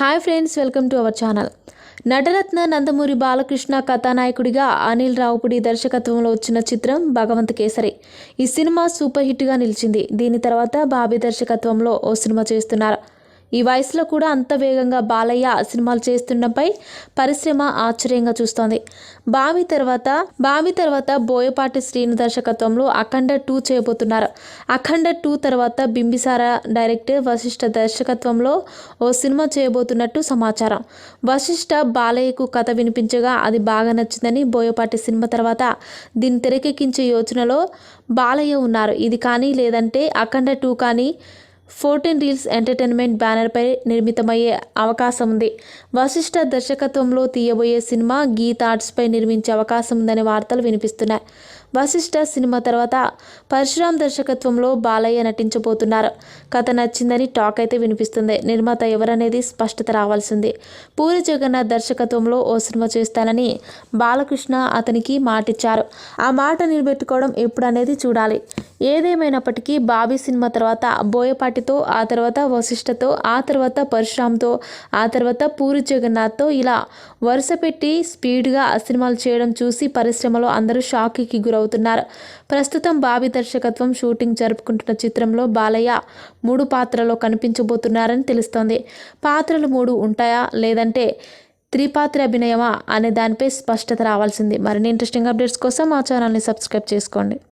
Hi friends welcome to our channel. Nataratna Nandamuri Balakrishna కథానాయకుడిగా అనిల్ రావుపుడి దర్శకత్వంలో వచ్చిన చిత్రం భగవంత్ కేసరి. ఈ సినిమా సూపర్ హిట్గా నిలిచింది. దీని తర్వాత బాబీ దర్శకత్వంలో ఓ సినిమా చేస్తున్నారు. ఈ వయసులో కూడా అంత వేగంగా బాలయ్య సినిమాలు చేస్తుండపై పరిశ్రమ ఆశ్చర్యంగా చూస్తోంది. బావి తర్వాత బావి తర్వాత బోయపాటి శ్రీను దర్శకత్వంలో అఖండ టూ చేయబోతున్నారు. అఖండ టూ తర్వాత బింబిసార డైరెక్టర్ వశిష్ఠ దర్శకత్వంలో ఓ సినిమా చేయబోతున్నట్టు సమాచారం. వశిష్ఠ బాలయ్యకు కథ వినిపించగా అది బాగా నచ్చిందని బోయపాటి సినిమా తర్వాత దీన్ని తెరకెక్కించే యోచనలో బాలయ్య ఉన్నారు. ఇది కానీ లేదంటే అఖండ టూ కానీ ఫోర్టీన్ రీల్స్ ఎంటర్టైన్మెంట్ బ్యానర్పై నిర్మితమయ్యే అవకాశం ఉంది వశిష్ఠ దర్శకత్వంలో తీయబోయే సినిమా గీత ఆర్ట్స్పై నిర్మించే అవకాశం ఉందనే వార్తలు వినిపిస్తున్నాయి. వశిష్ఠ సినిమా తర్వాత పరశురామ్ దర్శకత్వంలో బాలయ్య నటించబోతున్నారు. కథ నచ్చిందని టాక్ అయితే వినిపిస్తుంది. నిర్మాత ఎవరనేది స్పష్టత రావాల్సింది. పూరి జగన్నాథ్ దర్శకత్వంలో ఓ సినిమా చేస్తానని బాలకృష్ణ అతనికి మాటిచ్చారు. ఆ మాట నిలబెట్టుకోవడం ఎప్పుడనేది చూడాలి. ఏదేమైనప్పటికీ బాబీ సినిమా తర్వాత బోయపాటితో ఆ తర్వాత వశిష్ఠతో ఆ తర్వాత పరశురామ్తో ఆ తర్వాత పూరి జగన్నాథ్తో ఇలా వరుస పెట్టి స్పీడ్గా ఆ సినిమాలు చేయడం చూసి పరిశ్రమలో అందరూ షాక్కి గురవుతున్నారు. ప్రస్తుతం బాబీ దర్శకత్వం షూటింగ్ జరుపుకుంటున్న చిత్రంలో బాలయ్య మూడు పాత్రలో కనిపించబోతున్నారని తెలుస్తోంది. పాత్రలు మూడు ఉంటాయా? లేదంటే త్రిపాత్ర అభినయమా? అనే దానిపై స్పష్టత రావాల్సింది. మరిన్ని ఇంట్రెస్టింగ్ అప్డేట్స్ కోసం మా ఛానల్ని సబ్స్క్రైబ్ చేసుకోండి.